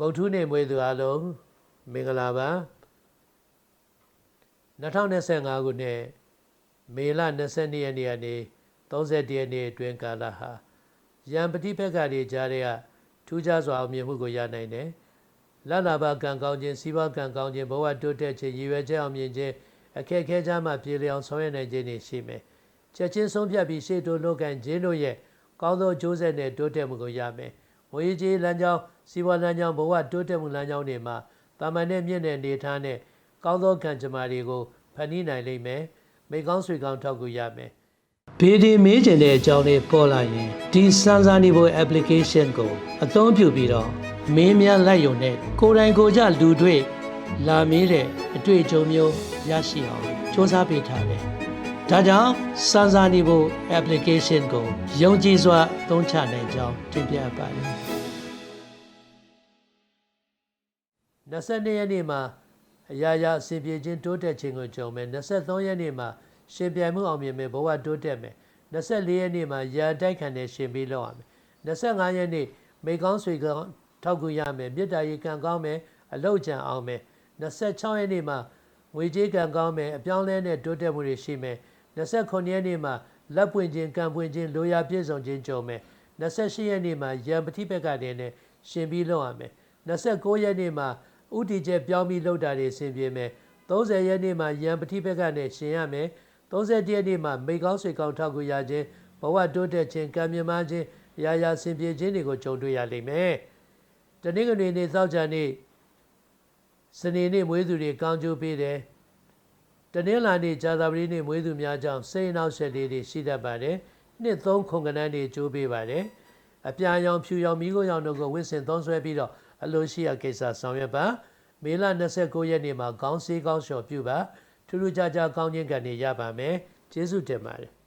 ဗုဒ္ဓနေ့မွေးသူအလုံးမင်္ဂလာပါ2025ခုနှစ်မေလ22ရက်နေ့ကနေ31ရက်နေ့အတွင်းကာလဟာရန်ပတိဖက်ကတွေကြားတဲ့ကထူးခြားစွာအောင်မြင်မှုကိုရနိုင်တယ်လလဘကံကောင်းခြင်းစီးပွားကံကောင်းခြင်းဘဝတိုးတက်ခြင်းရည်ရွယ်ချက်အောင်မြင်ခြင်းအခက်အခဲကြားမှာပြေလျောင်ဆောင်ရွက်နိုင်ခြင်းတွေရှိမယ်ချက်ချင်းဆုံးဖြတ်ပြီးရှေ့တိုးလုပ်ကန်ခြင်းတို့ရဲ့ကောင်းသောကြိုးဆက်နဲ့တိုးတက်မှုကိုရမယ် ငွေကြေးလမ်းကြောင်းစီးပွားလမ်းကြောင်းဘဝတိုးတက်မှုလမ်းကြောင်းတွေမှာတာမန်နဲ့မြင့်တဲ့နေထားနဲ့ကောင်းသောကံကြမ္မာတွေကိုဖန်တီးနိုင်လိမ့်မယ်မိကောင်းဆွေကောင်းထောက်ကူရမယ်ဘေဒီမေးကျင်တဲ့အကြောင်းလေးပေါ်လာရင်ဒီစမ်းစာနေဖို့ application ကိုအသုံးပြုပြီးတော့မင်းများလိုက်ရုံနဲ့ကိုယ်တိုင်ကိုယ်ကြလူတွေ့လာမေးတဲ့အတွေ့အကြုံမျိုးရရှိအောင်စ조사ပေးထားတယ်။ ဒါကြောင့်စမ်းစာနေဖို့ application ကိုယုံကြည်စွာအသုံးချနိုင်ကြောင်းတင်ပြပါတယ်။22ရက်နေ့မှာအရာရာအစဉ်ပြေခြင်းတိုးတက်ခြင်းကိုကြုံမယ်23ရက်နေ့မှာရှင်ပြိုင်မှုအောင်မြင်မယ်ဘဝတိုးတက်မယ်24ရက်နေ့မှာရာတိုက်ခံတဲ့ရှင်ပြီးလောက်ရမယ်25ရက်နေ့မိကောင်းဆွေကောင်းထောက်ကူရမယ်မေတ္တာရေကံကောင်းမယ်အလောက်ကြံအောင်မယ်26ရက်နေ့မှာငွေကြေးကံကောင်းမယ်အပြောင်းလဲနဲ့တိုးတက်မှုတွေရှိမယ် 29ရက်နေ့မှာလက်ပွင့်ခြင်းကံပွင့်ခြင်းလိုရာပြည့်စုံခြင်းကြုံမယ်28ရက်နေ့မှာရံပတိဘက်ကတည်းနဲ့ရှင်ပြီးလောက်ရမယ်29ရက်နေ့မှာဥတီကျပြောင်းပြီးလောက်တာတွေအဆင်ပြေမယ်30ရက်နေ့မှာရံပတိဘက်ကနဲ့ရှင်ရမယ်31ရက်နေ့မှာမိကောင်းဆွေကောင်းထောက်ကူရခြင်းဘဝတိုးတက်ခြင်းကံမြမခြင်းအရာရာဆင်ပြေခြင်းတွေကိုကြုံတွေ့ရလိမ့်မယ်တနင်္ဂနွေနေ့သောကြာနေ့စနေနေ့မွေးသူတွေကောင်းကျိုးပေးတယ် တနင်္လာနေ့ဇာတာပတိနေ့မွေးသူများကြောင့်စိတ်နောက်ဆက်လေးတွေရှိတတ်ပါတယ်နှစ်သုံးခုံကနန်းတွေကျိုးပေးပါတယ်အပြာရောင်ဖြူရောင်မိခိုးရောင်တို့ကိုဝင့်စင်သုံးဆွဲပြီးတော့အလိုရှိရကိစ္စဆောင်ရွက်ပါမေလ29ရက်နေ့မှာခေါင်းစည်းကောင်းလျှော်ပြုပါထူးထူးခြားခြားကောင်းခြင်းကံတွေရပါမယ်ကျေးဇူးတင်ပါတယ်